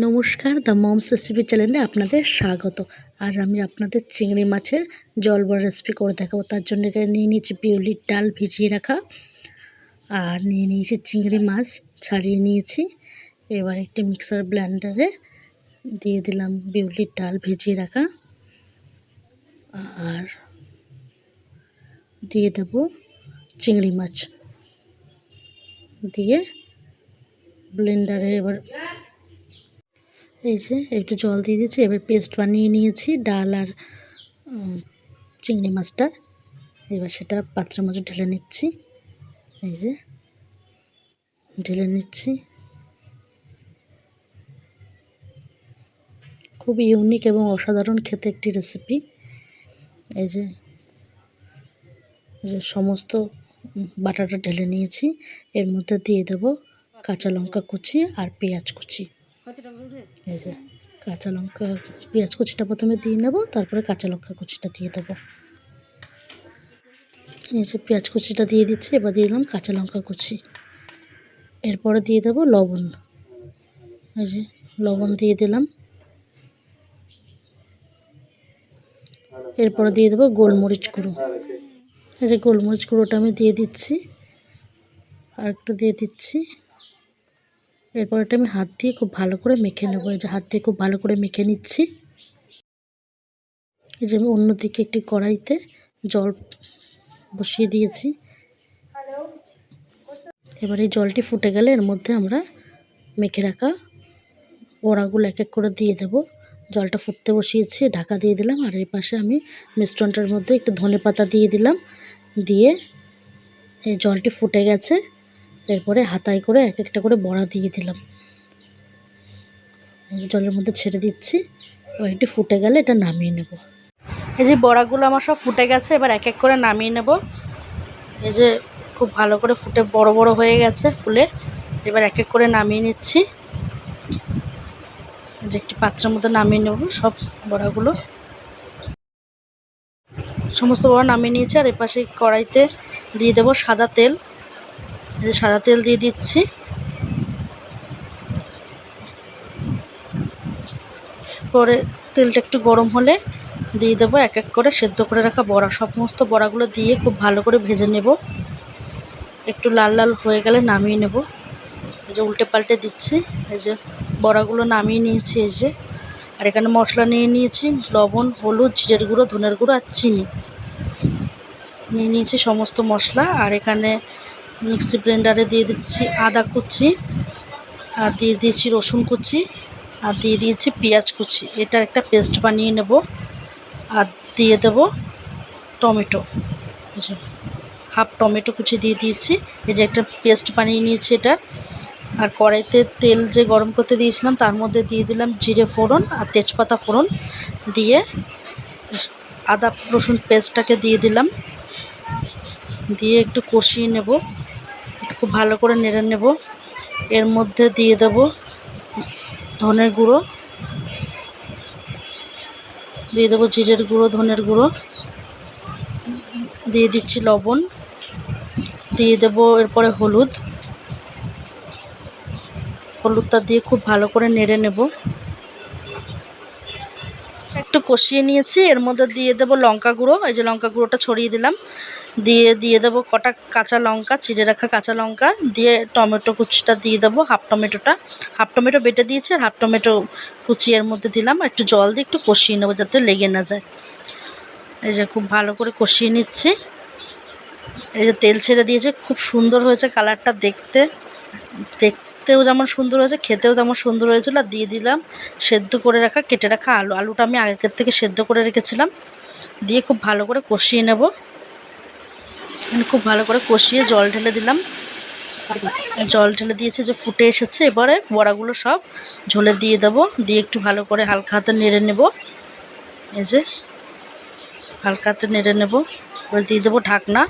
নমস্কার, the moms recipe চ্যানেলে আপনাদের স্বাগত। আজ আমি আপনাদের চিংড়ি মাছের জল বড়া রেসিপি করে দেখাবো। তার জন্য এখানে নিয়ে নিয়েছি বিউলির ডাল ভিজিয়ে রাখা। আর নিয়ে নিয়েছি চিংড়ি মাছ, ছাড়িয়ে নিয়েছি। এবার একটি মিক্সার ব্লেন্ডারে দিয়ে দিলাম বিউলির ডাল ভিজিয়ে রাখা। আর দিয়ে দেব চিংড়ি মাছ। দিয়ে ব্লেন্ডারে এবার এই যে একটু জল দিয়ে দিয়েছি, এবার পেস্ট বানিয়ে নিয়েছি, ডাল আর চিংড়ি মাছটা। এবার সেটা পাত্রের মধ্যে ঢেলে নিচ্ছি। এই যে, ঢেলে নিচ্ছি। খুব ইউনিক এবং অসাধারণ খেতে একটি রেসিপি এই যে সমস্ত বাটাটা ঢেলে নিয়েছি। এর মধ্যে দিয়ে দেব কাঁচা লঙ্কা কুচি আর পেঁয়াজ কুচি। এই যে কাঁচা লঙ্কা, পেঁয়াজ কুচিটা প্রথমে দিয়ে নেব, তারপরে কাঁচা লঙ্কা কুচিটা দিয়ে দেবো। এই যে পেঁয়াজ কুচিটা দিয়ে দিচ্ছি, এবার দিয়ে দিলাম কাঁচা লঙ্কা কুচি। এরপরে দিয়ে দেবো লবণ। এই যে লবণ দিয়ে দিলাম। এরপরে দিয়ে দেবো গোলমরিচ গুঁড়ো। এই যে গোলমরিচ গুঁড়োটা আমি দিয়ে দিচ্ছি। আর একটু দিয়ে দিচ্ছি। এরপর এটা আমি হাত দিয়ে খুব ভালো করে মেখে নেব। এই যে হাত দিয়ে খুব ভালো করে মেখে নিচ্ছি। এই যে আমি অন্যদিকে একটি কড়াইতে জল বসিয়ে দিয়েছি। এবার এই জলটি ফুটে গেলে এর মধ্যে আমরা মেখে রাখা বড়াগুলো এক এক করে দিয়ে দেব। জলটা ফুটতে বসিয়েছি, ঢাকা দিয়ে দিলাম। আর এই পাশে আমি মিশ্রণটার মধ্যে একটু ধনে পাতা দিয়ে দিলাম। দিয়ে এই জলটি ফুটে গেছে। এরপরে হাতায় করে এক একটা করে বড়া দিয়ে দিলাম। জলের মধ্যে ছেড়ে দিচ্ছি, এবার একটু ফুটে গেলে এটা নামিয়ে নেব। এই যে বড়াগুলো আমার সব ফুটে গেছে, এবার এক এক করে নামিয়ে নেব। এই যে খুব ভালো করে ফুটে বড় বড় হয়ে গেছে ফুলে, এবার এক এক করে নামিয়ে নিচ্ছি। এই যে একটি পাত্রের মধ্যে নামিয়ে নেব সব বড়াগুলো। সমস্ত বড়া নামিয়ে নিয়েছি, আর এপাশে কড়াইতে দিয়ে দেবো সাদা তেল। সাদা তেল দিয়ে দিচ্ছি। পরে তেলটা একটু গরম হলে দিয়ে দেবো এক এক করে সেদ্ধ করে রাখা বড়া। সমস্ত বড়াগুলো দিয়ে খুব ভালো করে ভেজে নেব। একটু লাল লাল হয়ে গেলে নামিয়ে নেব। এই যে উল্টে পাল্টে দিচ্ছি। এই যে বড়াগুলো নামিয়ে নিয়েছি এই যে। আর এখানে মশলা নিয়ে নিয়েছি, লবণ, হলুদ, জিরের গুঁড়ো, ধনের গুঁড়ো আর চিনি। নিয়ে নিয়েছি সমস্ত মশলা। আর এখানে মিক্সি ব্লেন্ডারে দিয়ে দিচ্ছি, আদা কুচি, আর দিয়ে দিয়েছি রসুন কুচি, আর দিয়ে দিয়েছি পেঁয়াজ কুচি। এটার একটা পেস্ট বানিয়ে নেব, আর দিয়ে দেব টমেটো হাফ টমেটো কুচি দিয়ে দিয়েছি, এই যে একটা পেস্ট বানিয়ে নিয়েছি এটা। আর কড়াইতে তেল যে গরম করতে দিয়েছিলাম, তার মধ্যে দিয়ে দিলাম জিরে ফোড়ন আর তেজপাতা ফোড়ন। দিয়ে আদা রসুন পেস্টটাকে দিয়ে দিলাম। দিয়ে একটু কষিয়ে নেব। খুব ভালো করে নেড়ে নেব। এর মধ্যে দিয়ে দেব ধনের গুঁড়ো। দিয়ে দেবো জিরের গুঁড়ো, ধনের গুঁড়ো। দিয়ে দিচ্ছি লবণ। দিয়ে দেবো এরপরে হলুদ। হলুদটা দিয়ে খুব ভালো করে নেড়ে নেব। একটু কষিয়ে নিয়েছি। এর মধ্যে দিয়ে দেবো লঙ্কা গুঁড়ো। এই যে লঙ্কা গুঁড়োটা ছড়িয়ে দিলাম। দিয়ে দিয়ে দেবো কটা কাঁচা লঙ্কা, চিড়ে রাখা কাঁচা লঙ্কা, দিয়ে টমেটো কুচিটা দিয়ে দেবো, হাফ টমেটোটা। হাফ টমেটো বেটে দিয়েছি হাফ টমেটো কুচি এর মধ্যে দিলাম একটু জল দিয়ে একটু কষিয়ে নেব যাতে লেগে না যায়। এই যে খুব ভালো করে কষিয়ে নিচ্ছি। এই যে তেল ছেড়ে দিয়েছে, খুব সুন্দর হয়েছে কালারটা দেখতে। দেখতেও যেমন সুন্দর হয়েছে, খেতেও তেমন সুন্দর হয়েছিল। আর দিয়ে দিলাম সেদ্ধ করে রাখা, কেটে রাখা আলু। আলুটা আমি আগের থেকে সেদ্ধ করে রেখেছিলাম। দিয়ে খুব ভালো করে কষিয়ে নেব। আমি খুব ভালো করে কষিয়ে জল ঢেলে দিলাম। জল ঢেলে দিয়েছে যে ফুটে এসেছে, এবারে বড়াগুলো সব ঝোলে দিয়ে দেবো, দিয়ে একটু ভালো করে হালকা হাতে নেড়ে নেব। এই যে, হালকা হাতে নেড়ে নেব। এবার দিয়ে দেবো ঢাকনা।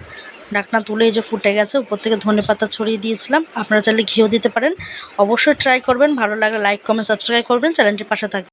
ঢাকনা তুলে এই যে ফুটে গেছে, উপর থেকে ধনে পাতা ছড়িয়ে দিয়েছিলাম। আপনারা চাইলে ঘিও দিতে পারেন। অবশ্যই ট্রাই করবেন, ভালো লাগলে লাইক, কমেন্ট, সাবস্ক্রাইব করবেন। চ্যানেলটির পাশে থাকবেন।